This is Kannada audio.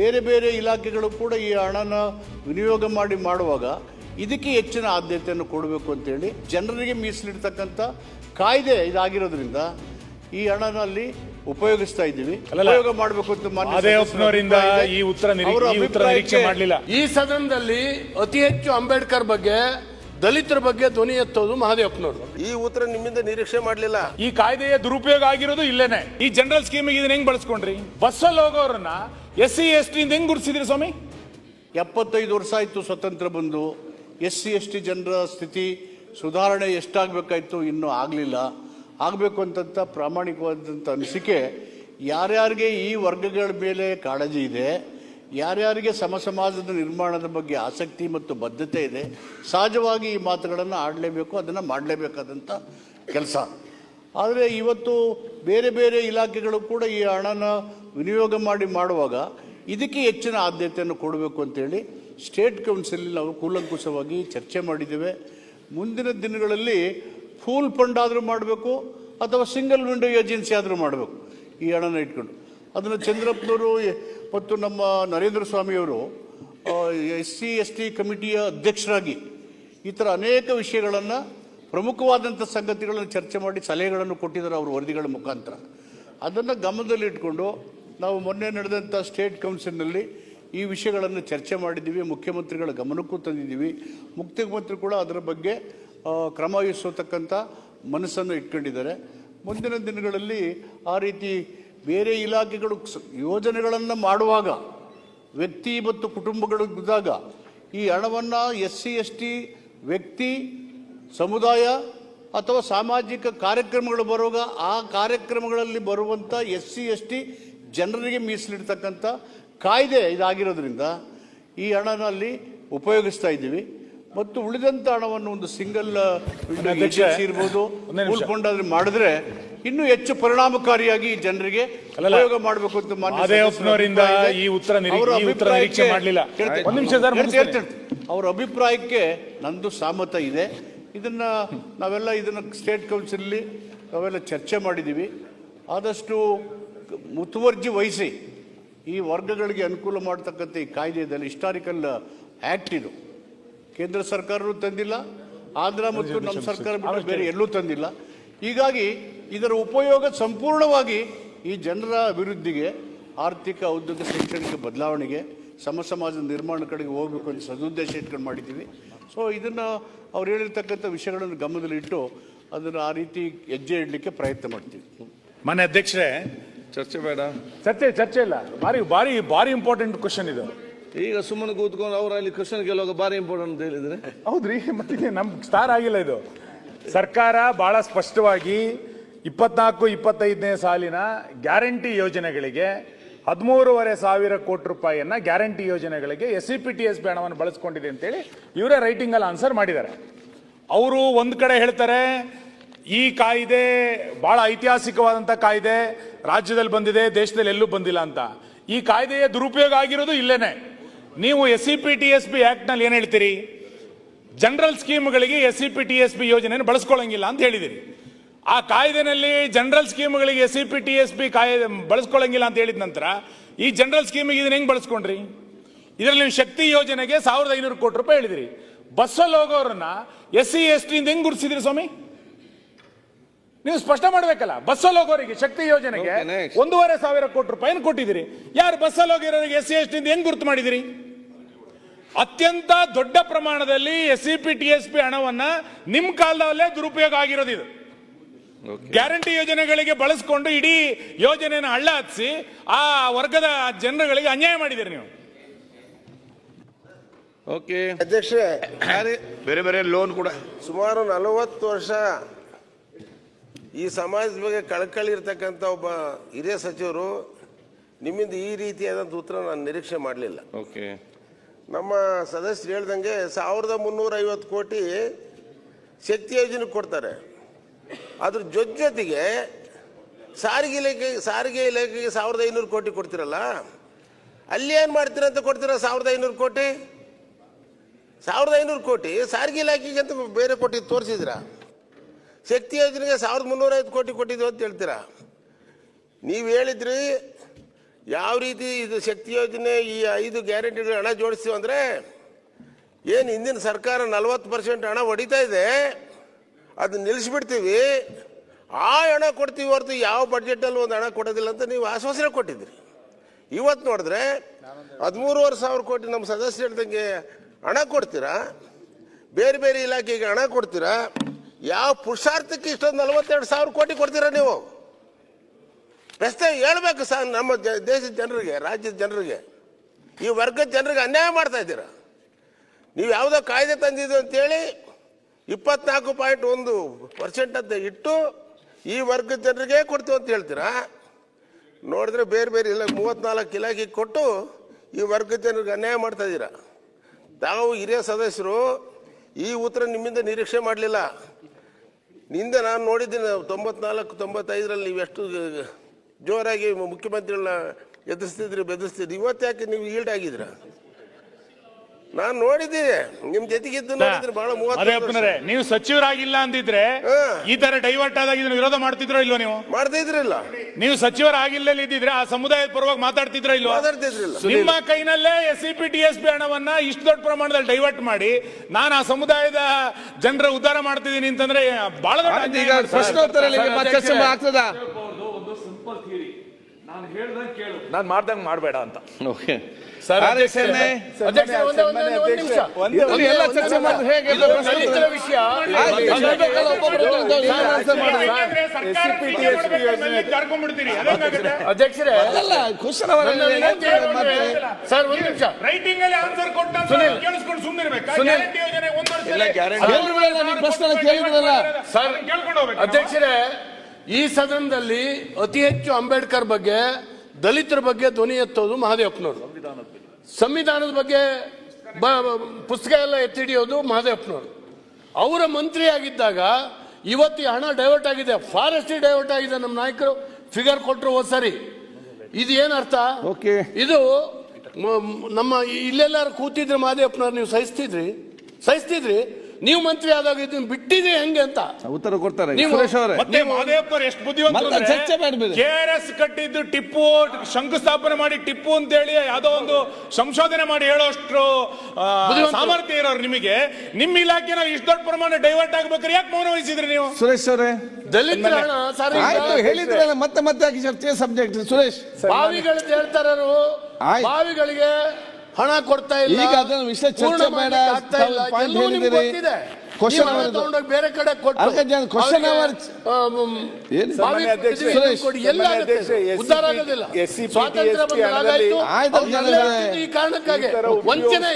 ಬೇರೆ ಬೇರೆ ಇಲಾಖೆಗಳು ಕೂಡ ಈ ಹಣನ ವಿನಿಯೋಗ ಮಾಡಿ ಮಾಡುವಾಗ ಇದಕ್ಕೆ ಹೆಚ್ಚಿನ ಆದ್ಯತೆಯನ್ನು ಕೊಡಬೇಕು ಅಂತೇಳಿ ಜನರಿಗೆ ಮೀಸಲಿಡ್ತಕ್ಕಂಥ ಕಾಯ್ದೆ ಇದಾಗಿರೋದ್ರಿಂದ ಈ ಹಣನಲ್ಲಿ ಉಪಯೋಗಿಸ್ತಾ ಇದ್ದೀವಿ. ಉಪಯೋಗ ಮಾಡಬೇಕು ಅಂತ ಮಾನ್ಯ. ಈ ಉತ್ತರ ನಿರೀ- ಅವರ ಈ ಉತ್ತರ ನಿರೀಕ್ಷೆ ಅಭಿಪ್ರಾಯಕ್ಕೆ ಮಾಡಲಿಲ್ಲ ಈ ಸದನದಲ್ಲಿ ಅತಿ ಹೆಚ್ಚು ಅಂಬೇಡ್ಕರ್ ಬಗ್ಗೆ ದಲಿತರ ಬಗ್ಗೆ ಧ್ವನಿ ಎತ್ತೋದು ಮಹಾದೇವಪ್ಪನವರು ಈ ಉತ್ತರ ನಿಮ್ಮಿಂದ ನಿರೀಕ್ಷೆ ಮಾಡಲಿಲ್ಲ. ಈ ಕಾಯ್ದೆಯ ದುರುಪಯೋಗ ಆಗಿರೋದು ಇಲ್ಲೇನೆ. ಈ ಜನರಲ್ ಸ್ಕೀಮಿಗೆ ಇದನ್ನ ಹೆಂಗ್ ಬಳಸ್ಕೊಂಡ್ರಿ? ಬಸ್ಸಲ್ಲಿ ಹೋಗೋರನ್ನ ಎಸ್ ಸಿ ಎಸ್ ಟಿ ಹೆಂಗ್ ಗುರುಸಿದ್ರಿ ಸ್ವಾಮಿ? ಎಪ್ಪತ್ತೈದು ವರ್ಷ ಆಯಿತು ಸ್ವತಂತ್ರ ಬಂದು. ಎಸ್ ಸಿ ಎಸ್ ಟಿ ಜನರ ಸ್ಥಿತಿ ಸುಧಾರಣೆ ಎಷ್ಟಾಗಬೇಕಾಯ್ತು ಇನ್ನೂ ಆಗಲಿಲ್ಲ. ಆಗಬೇಕು ಅಂತಂತ ಪ್ರಾಮಾಣಿಕವಾದಂಥ ಅನಿಸಿಕೆ ಯಾರ್ಯಾರಿಗೆ ಈ ವರ್ಗಗಳ ಮೇಲೆ ಕಾಳಜಿ ಇದೆ ಯಾರ್ಯಾರಿಗೆ ಸಮಸಮಾಜದ ನಿರ್ಮಾಣದ ಬಗ್ಗೆ ಆಸಕ್ತಿ ಮತ್ತು ಬದ್ಧತೆ ಇದೆ, ಸಹಜವಾಗಿ ಈ ಮಾತುಗಳನ್ನು ಆಡಲೇಬೇಕು, ಅದನ್ನು ಮಾಡಲೇಬೇಕಾದಂಥ ಕೆಲಸ. ಆದರೆ ಇವತ್ತು ಬೇರೆ ಬೇರೆ ಇಲಾಖೆಗಳು ಕೂಡ ಈ ಹಣನ ವಿನಿಯೋಗ ಮಾಡಿ ಮಾಡುವಾಗ ಇದಕ್ಕೆ ಹೆಚ್ಚಿನ ಆದ್ಯತೆಯನ್ನು ಕೊಡಬೇಕು ಅಂತೇಳಿ ಸ್ಟೇಟ್ ಕೌನ್ಸಿಲ್ ನಾವು ಕೂಲಂಕುಷವಾಗಿ ಚರ್ಚೆ ಮಾಡಿದ್ದೇವೆ. ಮುಂದಿನ ದಿನಗಳಲ್ಲಿ ಫೂಲ್ ಫಂಡ್ ಆದರೂ ಮಾಡಬೇಕು ಅಥವಾ ಸಿಂಗಲ್ ವಿಂಡೋ ಏಜೆನ್ಸಿ ಆದರೂ ಮಾಡಬೇಕು ಈ ಹಣನ ಇಟ್ಕೊಂಡು. ಅದನ್ನು ಚಂದ್ರಪ್ಪನವರು ಮತ್ತು ನಮ್ಮ ನರೇಂದ್ರ ಸ್ವಾಮಿಯವರು ಎಸ್ ಸಿ, ಎಸ್ ಟಿ ಕಮಿಟಿಯ ಅಧ್ಯಕ್ಷರಾಗಿ ಈ ಥರ ಅನೇಕ ವಿಷಯಗಳನ್ನು ಪ್ರಮುಖವಾದಂಥ ಸಂಗತಿಗಳನ್ನು ಚರ್ಚೆ ಮಾಡಿ ಸಲಹೆಗಳನ್ನು ಕೊಟ್ಟಿದ್ದಾರೆ ಅವರು ವರದಿಗಳ ಮುಖಾಂತರ. ಅದನ್ನು ಗಮನದಲ್ಲಿಟ್ಕೊಂಡು ನಾವು ಮೊನ್ನೆ ನಡೆದಂಥ ಸ್ಟೇಟ್ ಕೌನ್ಸಿಲ್ನಲ್ಲಿ ಈ ವಿಷಯಗಳನ್ನು ಚರ್ಚೆ ಮಾಡಿದ್ದೀವಿ, ಮುಖ್ಯಮಂತ್ರಿಗಳ ಗಮನಕ್ಕೂ ತಂದಿದ್ದೀವಿ. ಮುಖ್ಯಮಂತ್ರಿ ಕೂಡ ಅದರ ಬಗ್ಗೆ ಕ್ರಮ ವಹಿಸತಕ್ಕಂಥ ಮನಸ್ಸನ್ನು ಇಟ್ಕೊಂಡಿದ್ದಾರೆ. ಮುಂದಿನ ದಿನಗಳಲ್ಲಿ ಆ ರೀತಿ ಬೇರೆ ಇಲಾಖೆಗಳು ಯೋಜನೆಗಳನ್ನು ಮಾಡುವಾಗ ವ್ಯಕ್ತಿ ಮತ್ತು ಕುಟುಂಬಗಳಿದ್ದಾಗ ಈ ಹಣವನ್ನು ಎಸ್ ಸಿ ಎಸ್ ಟಿ ವ್ಯಕ್ತಿ ಸಮುದಾಯ ಅಥವಾ ಸಾಮಾಜಿಕ ಕಾರ್ಯಕ್ರಮಗಳು ಬರುವಾಗ ಆ ಕಾರ್ಯಕ್ರಮಗಳಲ್ಲಿ ಬರುವಂಥ ಎಸ್ ಸಿ ಎಸ್ ಟಿ ಜನರಿಗೆ ಮೀಸಲಿಡ್ತಕ್ಕಂಥ ಕಾಯ್ದೆ ಇದಾಗಿರೋದ್ರಿಂದ ಈ ಹಣನಲ್ಲಿ ಉಪಯೋಗಿಸ್ತಾ ಇದ್ದೀವಿ. ಮತ್ತು ಉಳಿದಂಥ ಹಣವನ್ನು ಒಂದು ಸಿಂಗಲ್ ಇರ್ಬೋದು. ಮಾಡಿದ್ರೆ ಇನ್ನೂ ಹೆಚ್ಚು ಪರಿಣಾಮಕಾರಿಯಾಗಿ ಜನರಿಗೆ. ಉಪಯೋಗ ಮಾಡಬೇಕು ಅಂತ ಮಾದೇವಪ್ಪನವರಿಂದ ಈ ಉತ್ತರ ನಿರೀ- ಈ ಉತ್ತರ ನಿರೀಕ್ಷೆ ಮಾಡಲಿಲ್ಲ. ಒಂದು ನಿಮಿಷ ಸರ್. ಅವರ ಅಭಿಪ್ರಾಯಕ್ಕೆ ನಂದು ಸಾಮತ ಇದೆ ಇದನ್ನ ನಾವೆಲ್ಲ ಇದನ್ನ ಸ್ಟೇಟ್ ಕೌನ್ಸಿಲಲ್ಲಿ ನಾವೆಲ್ಲ ಚರ್ಚೆ ಮಾಡಿದ್ದೀವಿ ಆದಷ್ಟು ಮುತುವರ್ಜಿ ವಹಿಸಿ ಈ ವರ್ಗಗಳಿಗೆ ಅನುಕೂಲ ಮಾಡತಕ್ಕಂಥ ಈ ಕಾಯ್ದೆ ಇದೆಲ್ಲ ಹಿಸ್ಟಾರಿಕಲ್ ಆ್ಯಕ್ಟ್ ಇದು ಕೇಂದ್ರ ಸರ್ಕಾರವೂ ತಂದಿಲ್ಲ ಆಂಧ್ರ ಮತ್ತು ನಮ್ಮ ಸರ್ಕಾರ ಬಿಟ್ಟು ಬೇರೆ ಎಲ್ಲೂ ತಂದಿಲ್ಲ ಹೀಗಾಗಿ ಇದರ ಉಪಯೋಗ ಸಂಪೂರ್ಣವಾಗಿ ಈ ಜನರ ಅಭಿವೃದ್ಧಿಗೆ ಆರ್ಥಿಕ ಉದ್ಯೋಗ ಶೈಕ್ಷಣಿಕ ಬದಲಾವಣೆಗೆ ಸಮ ಸಮಾಜದ ನಿರ್ಮಾಣ ಕಡೆಗೆ ಹೋಗಬೇಕು ಅಂತ ಸದುದ್ದೇಶ ಇಟ್ಕೊಂಡು ಮಾಡಿದ್ದೀವಿ. ಸೊ ಇದನ್ನು ಅವ್ರು ಹೇಳಿರ್ತಕ್ಕಂಥ ವಿಷಯಗಳನ್ನು ಗಮನದಲ್ಲಿಟ್ಟು ಅದನ್ನು ಆ ರೀತಿ ಹೆಜ್ಜೆ ಇಡಲಿಕ್ಕೆ ಪ್ರಯತ್ನ ಮಾಡ್ತೀವಿ. ಮನೆ ಅಧ್ಯಕ್ಷರೇ ಚರ್ಚೆ ಬೇಡ. ಚರ್ಚೆ ಚರ್ಚೆ ಇಲ್ಲ. ಭಾರಿ ಭಾರಿ ಭಾರಿ ಇಂಪಾರ್ಟೆಂಟ್ ಕ್ವಶನ್ ಇದು. ಈಗ ಸುಮ್ಮನೆ ಕೂತ್ಕೊಂಡು ಅವ್ರು ಅಲ್ಲಿ ಕ್ವಶನ್ ಕೇಳುವಾಗ ಭಾರಿ ಇಂಪಾರ್ಟೆಂಟ್ ಅಂತ ಹೇಳಿದ್ರೆ. ಹೌದ್ರಿ ಮತ್ತೆ ನಮ್ಗೆ ಸ್ಟಾರ್ ಆಗಿಲ್ಲ ಇದು. ಸರ್ಕಾರ ಬಹಳ ಸ್ಪಷ್ಟವಾಗಿ ಇಪ್ಪತ್ನಾಲ್ಕು, ಇಪ್ಪತ್ತೈದನೇ ಸಾಲಿನ ಗ್ಯಾರಂಟಿ ಯೋಜನೆಗಳಿಗೆ ಹದಿಮೂರುವರೆ ಸಾವಿರ ಕೋಟಿ ರೂಪಾಯಿಯನ್ನು ಗ್ಯಾರಂಟಿ ಯೋಜನೆಗಳಿಗೆ S C P T S B ಹಣವನ್ನು ಬಳಸ್ಕೊಂಡಿದೆ ಅಂತೇಳಿ ಇವರೇ ರೈಟಿಂಗಲ್ಲಿ ಆನ್ಸರ್ ಮಾಡಿದ್ದಾರೆ. ಅವರು ಒಂದು ಕಡೆ ಹೇಳ್ತಾರೆ, ಈ ಕಾಯ್ದೆ ಭಾಳ ಐತಿಹಾಸಿಕವಾದಂಥ ಕಾಯ್ದೆ ರಾಜ್ಯದಲ್ಲಿ ಬಂದಿದೆ, ದೇಶದಲ್ಲಿ ಎಲ್ಲೂ ಬಂದಿಲ್ಲ ಅಂತ. ಈ ಕಾಯ್ದೆಯ ದುರುಪಯೋಗ ಆಗಿರೋದು ಇಲ್ಲೇನೆ. ನೀವು S C P T S B ಆ್ಯಕ್ಟ್ನಲ್ಲಿ ಏನು ಏನ್ ಹೇಳ್ತೀರಿ ಜನರಲ್ ಸ್ಕೀಮ್ಗಳಿಗೆ S C P T S B ಯೋಜನೆಯನ್ನು ಬಳಸ್ಕೊಳ್ಳಂಗಿಲ್ಲ ಅಂತ ಹೇಳಿದಿರಿ. ಆ ಕಾಯ್ದೆನಲ್ಲಿ ಜನರಲ್ ಸ್ಕೀಮ್ಗಳಿಗೆ S C P T S P ಕಾಯ್ದೆ ಬಳಸ್ಕೊಳ್ಳಂಗಿಲ್ಲ ಅಂತ ಹೇಳಿದ ನಂತರ ಈ ಜನರಲ್ ಸ್ಕೀಮಿಗೆ ಇದನ್ನ ಹೆಂಗ್ ಬಳಸ್ಕೊಂಡ್ರಿ? ಇದರಲ್ಲಿ ನೀವು ಶಕ್ತಿ ಯೋಜನೆಗೆ ಸಾವಿರದ ಐನೂರು ಕೋಟಿ ರೂಪಾಯಿ ಹೇಳಿದಿರಿ. ಬಸ್ಸಲ್ಲಿ ಹೋಗೋರನ್ನ ಎಸ್ ಸಿ ಎಸ್ ಟಿ ಹೆಂಗ್ ಗುರುತಿಸಿದ್ರಿ ಸ್ವಾಮಿ? ನೀವು ಸ್ಪಷ್ಟ ಮಾಡ್ಬೇಕಲ್ಲ ಬಸ್ಸಲ್ಲಿ ಹೋಗೋರಿಗೆ ಶಕ್ತಿ ಯೋಜನೆಗೆ. ಒಂದೂವರೆ ಸಾವಿರ ಕೋಟಿ ರೂಪಾಯಿ ಕೊಟ್ಟಿದ್ದೀರಿ? ಯಾರು ಬಸ್ಸಲ್ಲಿ ಹೋಗಿರೋರಿಗೆ ಎಸ್ ಸಿ ಎಸ್ ಟಿ ಹೆಂಗ್ ಗುರುತು ಮಾಡಿದಿರಿ? ಅತ್ಯಂತ ದೊಡ್ಡ ಪ್ರಮಾಣದಲ್ಲಿ S C P T S P ಹಣವನ್ನ ನಿಮ್ಮ ಕಾಲದಲ್ಲೇ ದುರುಪಯೋಗ ಆಗಿರೋದು ಇದು. ಗ್ಯಾರಂಟಿ ಯೋಜನೆಗಳಿಗೆ ಬಳಸ್ಕೊಂಡು ಇಡೀ ಯೋಜನೆಯನ್ನು ಹಳ್ಳ ಹತ್ತಿಸಿ ಆ ವರ್ಗದ ಜನರುಗಳಿಗೆ ಅನ್ಯಾಯ ಮಾಡಿದ್ದೀರಿ ನೀವು. ಓಕೆ ಅಧ್ಯಕ್ಷರೇ ಬೇರೆ ಬೇರೆ ಲೋನ್ ಕೂಡ. ಸುಮಾರು ನಲವತ್ತು ವರ್ಷ ಈ ಸಮಾಜದ ಬಗ್ಗೆ ಕಳಕಳಿ ಇರ್ತಕ್ಕಂಥ ಒಬ್ಬ ಹಿರಿಯ ಸಚಿವರು ನಿಮ್ಮಿಂದ ಈ ರೀತಿಯಾದಂಥ ಉತ್ತರ ನಾನು ನಿರೀಕ್ಷೆ ಮಾಡಲಿಲ್ಲ. ಓಕೆ ನಮ್ಮ ಸದಸ್ಯರು ಹೇಳ್ದಂಗೆ ಸಾವಿರದ ಮುನ್ನೂರ ಐವತ್ತು ಕೋಟಿ ಶಕ್ತಿ ಯೋಜನೆ ಕೊಡ್ತಾರೆ. ಅದ್ರ ಜೊತೆ ಜೊತೆಗೆ ಸಾರಿಗೆ ಇಲಾಖೆ, ಸಾರಿಗೆ ಇಲಾಖೆಗೆ ಸಾವಿರದ ಐನೂರು ಕೋಟಿ ಕೊಡ್ತಿರಲ್ಲ? ಅಲ್ಲಿ ಏನು ಮಾಡ್ತೀರ ಅಂತ ಕೊಡ್ತೀರ ಸಾವಿರದ ಐನೂರು ಕೋಟಿ? ಸಾವಿರದ ಐನೂರು ಕೋಟಿ ಸಾರಿಗೆ ಇಲಾಖೆಗೆ ಅಂತ ಬೇರೆ ಕೋಟಿ ತೋರಿಸಿದ್ರ ಶಕ್ತಿ ಯೋಜನೆಗೆ ಸಾವಿರದ ಮುನ್ನೂರೈವತ್ತು ಕೋಟಿ ಕೊಟ್ಟಿದ್ವಿ ಅಂತ ಹೇಳ್ತೀರಾ? ನೀವು ಹೇಳಿದ್ರಿ ಯಾವ ರೀತಿ ಇದು ಶಕ್ತಿ ಯೋಜನೆ ಈ ಐದು ಗ್ಯಾರಂಟಿಗಳು ಹಣ ಜೋಡಿಸ್ತೀವಿ ಅಂದರೆ ಏನು ಹಿಂದಿನ ಸರ್ಕಾರ ನಲ್ವತ್ತು ಪರ್ಸೆಂಟ್ ಹಣ ಹೊಡಿತಾ ಇದೆ ಅದು ನಿಲ್ಲಿಸ್ಬಿಡ್ತೀವಿ. ಆ ಹಣ ಕೊಡ್ತೀವಿ ಹೊರತು ಯಾವ ಬಡ್ಜೆಟಲ್ಲಿ ಒಂದು ಹಣ ಕೊಡೋದಿಲ್ಲ ಅಂತ ನೀವು ಆಶ್ವಾಸನೆ ಕೊಟ್ಟಿದ್ದೀರಿ. ಇವತ್ತು ನೋಡಿದ್ರೆ ಹದಿಮೂರುವರೆ ಸಾವಿರ ಕೋಟಿ ನಮ್ಮ ಸದಸ್ಯ ಹೇಳ್ದಂಗೆ ಹಣ ಕೊಡ್ತೀರಾ? ಬೇರೆ ಬೇರೆ ಇಲಾಖೆಗೆ ಹಣ ಕೊಡ್ತೀರಾ? ಯಾವ ಪುರುಷಾರ್ಥಕ್ಕೆ ಇಷ್ಟೊಂದು ನಲವತ್ತೆರಡು ಸಾವಿರ ಕೋಟಿ ಕೊಡ್ತೀರಾ ನೀವು? ಪ್ರಶ್ನೆ ಹೇಳ್ಬೇಕು ಸರ್ ನಮ್ಮ ದೇಶದ ಜನರಿಗೆ, ರಾಜ್ಯದ ಜನರಿಗೆ. ಈ ವರ್ಗದ ಜನರಿಗೆ ಅನ್ಯಾಯ ಮಾಡ್ತಾ ಇದ್ದೀರಾ? ನೀವು ಯಾವುದೋ ಕಾಯ್ದೆ ತಂದಿದ್ದು ಅಂತೇಳಿ ಇಪ್ಪತ್ನಾಲ್ಕು ಪಾಯಿಂಟ್ ಒಂದು ಪರ್ಸೆಂಟ್ ಅಂತ ಇಟ್ಟು ಈ ವರ್ಗ ಜನರಿಗೆ ಕೊಡ್ತೀವಿ ಅಂತ ಹೇಳ್ತೀರಾ? ನೋಡಿದ್ರೆ ಬೇರೆ ಬೇರೆ ಇಲ್ಲ, ಮೂವತ್ನಾಲ್ಕು ಇಲಾಖೆಗೆ ಕೊಟ್ಟು ಈ ವರ್ಗ ಜನರಿಗೆ ಅನ್ಯಾಯ ಮಾಡ್ತಾ ಇದ್ದೀರಾ? ತಾವು ಹಿರಿಯ ಸದಸ್ಯರು, ಈ ಉತ್ತರ ನಿಮ್ಮಿಂದ ನಿರೀಕ್ಷೆ ಮಾಡಲಿಲ್ಲ. ನಿಂದ ನಾನು ನೋಡಿದ್ದೀನಿ, ತೊಂಬತ್ನಾಲ್ಕು, ತೊಂಬತ್ತೈದರಲ್ಲಿ ನೀವು ಎಷ್ಟು ಜೋರಾಗಿ ಮುಖ್ಯಮಂತ್ರಿಗಳನ್ನ ಎದುರಿಸ್ತಿದ್ರಿ, ಬೆದರಿಸ್ತಿದ್ರಿ, ಇವತ್ತು ಯಾಕೆ ನೀವು ಈಲ್ಡ್ ಆಗಿದ್ರ ನಾನು ನೋಡಿದ್ದೀನಿ ನಿಮ್ಮ ಜೊತೆಗಿದ್ದು ನೋಡಿದ್ರೆ ಬಹಳ ಮೂವತ್ತು ಮದೇವಪ್ಪನರೇ ನೀವು ಸಚಿವರಾಗಿಲ್ಲ ಅಂದಿದ್ರೆ. ಈ ತರ ಡೈವರ್ಟ್ ಆದಾಗ ಇದನ್ನ ವಿರೋಧ ಮಾಡ್ತಿದ್ರೋ ಇಲ್ವೋ ನೀವು? ಮಾಡ್ತಾ ಇದ್ರಿಲ್ಲ. ನೀವು ಸಚಿವರಾಗಿಲ್ಲ ಇದ್ದಿದ್ರೆ ಆ ಸಮುದಾಯದ ಪರವಾಗಿ ಮಾತಾಡ್ತಿದ್ರ ಇಲ್ವೋ? ಮಾತಾಡ್ತಿದ್ರಿಲ್ಲ ನಿಮ್ಮ ಕೈನಲ್ಲೇ S C P T S P ಹಣವನ್ನ ಇಷ್ಟು ದೊಡ್ಡ ಪ್ರಮಾಣದಲ್ಲಿ ಡೈವರ್ಟ್ ಮಾಡಿ ನಾನು ಆ ಸಮುದಾಯದ ಜನರ ಉದ್ಧಾರ ಮಾಡ್ತಿದ್ದೀನಿ ಅಂತಂದ್ರೆ ಬಹಳ ದೊಡ್ಡ ಅನ್ಯಾಯ ಈಗ ಮಾಡ್ತಾರೆ. ಪ್ರಶ್ನೋತ್ತರ ಚರ್ಚೆ ಆಗ್ತದ? ನಾನು ಮಾಡ್ದಂಗೆ ಮಾಡಬೇಡ ಅಂತ. ಓಕೆ ಸರ್, ಅಧ್ಯಕ್ಷರೇ, ಒಂದೇ- ಒಂದೇ- ಒಂದೇ- ನಿಮಿಷ. ಎಲ್ಲ ಚರ್ಚೆ ಮಾಡಿದ್ರೆ ಹೇಗೆ ವಿಷಯ? ಅಧ್ಯಕ್ಷರೇ ಸರ್ ಒಂದ್ ನಿಮಿಷ ರೈಟಿಂಗ್ ಅಲ್ಲಿ ಆನ್ಸರ್ ಕೊಟ್ಟ ಸುನಿಲ್. ಕೇಳಿಸ್ಕೊಂಡು ಸುಮ್ಮನಿರ್ಬೇಕಾ ಸುನಿಲ್. ಗ್ಯಾರಂಟಿ ಯೋಜನೆ ಒಂದು ವರ್ಷದಲ್ಲಿ ಕೇಳಿದ್ರಲ್ಲ, ನೀವು ಪ್ರಶ್ನೆ ಕೇಳಿದ್ರಲ್ಲ. ಸರ್, ಕೇಳ್ಕೊಂಡು ಹೋಗ್ಬೇಕು ಅಧ್ಯಕ್ಷರೇ ಈ ಸದನದಲ್ಲಿ ಅತಿ ಹೆಚ್ಚು ಅಂಬೇಡ್ಕರ್ ಬಗ್ಗೆ ದಲಿತರ ಬಗ್ಗೆ ಧ್ವನಿ ಎತ್ತೋದು ಮಹಾದೇವಪ್ಪನವರು. ಸಂವಿಧಾನದ ಬಗ್ಗೆ ಪುಸ್ತಕ ಎಲ್ಲ ಎತ್ತಿಡಿಯೋದು ಮಹಾದೇವಪ್ಪನವರು. ಅವರ ಮಂತ್ರಿ ಆಗಿದ್ದಾಗ ಇವತ್ತು ಹಣ ಡೈವರ್ಟ್ ಆಗಿದೆ. ಫಾರೆಸ್ಟ್ ಡೈವರ್ಟ್ ಆಗಿದೆ ನಮ್ಮ ನಾಯಕರು. ಫಿಗರ್ ಕೊಟ್ಟರು ಹೋದ ಸರಿ. ಇದು ಏನರ್ಥ. ಇದು ನಮ್ಮ ಇಲ್ಲೆಲ್ಲಾರು ಕೂತಿದ್ರೆ ಮಹಾದೇವಪ್ಪನವ್ರು ನೀವು ಸಹಿಸ್ತಿದ್ರಿ? ಸಹಿಸ್ತಿದ್ರಿ? ನೀವು ಮಂತ್ರಿ ಆದಾಗ ಇದನ್ನ ಬಿಟ್ಟಿದೆ ಹೆಂಗೆ ಅಂತ. ಉತ್ತರ ಕೊಡ್ತಾರೆ. ನೀವು- ಸುರೇಶ್ ಅವರೇ. ಮತ್ತೆ ಮಹದೇವಪ್ಪರು ಎಷ್ಟು ಬುದ್ಧಿವಂತರು ಮತ್ತೆ ಚರ್ಚೆ ಮಾಡ್ಬೇಡಿ. ಕೆ ಆರ್ ಎಸ್ ಕಟ್ಟಿದ್ದು ಟಿಪ್ಪು ಶಂಕುಸ್ಥಾಪನೆ ಮಾಡಿ ಟಿಪ್ಪು ಅಂತ ಹೇಳಿ ಯಾವ್ದೋ ಒಂದು ಸಂಶೋಧನೆ ಮಾಡಿ ಹೇಳೋಷ್ಟು ಆ, ಬುದ್ಧಿವಂತರು. ಸಾಮರ್ಥ್ಯ ಇರೋರು ನಿಮಗೆ. ನಿಮ್ಮ ಇಲಾಖೆನ ಇಷ್ಟು ದೊಡ್ಡ ಪ್ರಮಾಣ ಡೈವರ್ಟ್ ಆಗ್ಬೇಕಾದ್ರೆ ಯಾಕೆ ಮೌನ ವಹಿಸಿದ್ರಿ ನೀವು? ಸುರೇಶ್ ಅವರೇ. ದಲಿತರ ಹಣ ಹೇಳಿದ್ರಲ್ಲ ಮತ್ತೆ ಮತ್ತೆ ಚರ್ಚೆ ಸಬ್ಜೆಕ್ಟ್ ಸುರೇಶ್. ಬಾವಿಗಳದ್ದು ಹೇಳ್ತಾರರು. ಆಯ್ತು. ಬಾವಿಗಳಿಗೆ ಹಣ ಕೊಡ್ತಾ ಇಲ್ಲ ಈಗ ಅದನ್ನ ವಿಷಯ ಚರ್ಚೆ ಬೇಡ. ಎಲ್ಲವೂ ಹೇಳಿದಿರಿ. ಹಣ ಅವರದ್ದು. ತಗೊಂಡೋಗಿ ಬೇರೆ ಕಡೆ ಕೊಟ್ಟು ಅದಕ್ಕೆ ಜನ question ಅವರ್ ಏನು? ಸನ್ಮಾನ್ಯ ಅಧ್ಯಕ್ಷ, ಸುರೇಶ್, ಕೊಡಿ. ಎಲ್ಲ. ಉದ್ಧಾರ ಆಗೋದಿಲ್ಲ ಸ್ವಾತಂತ್ರ್ಯ ಆಯ್ತು, ಈ ಕಾರಣಕ್ಕಾಗಿ ವಂಚನೆ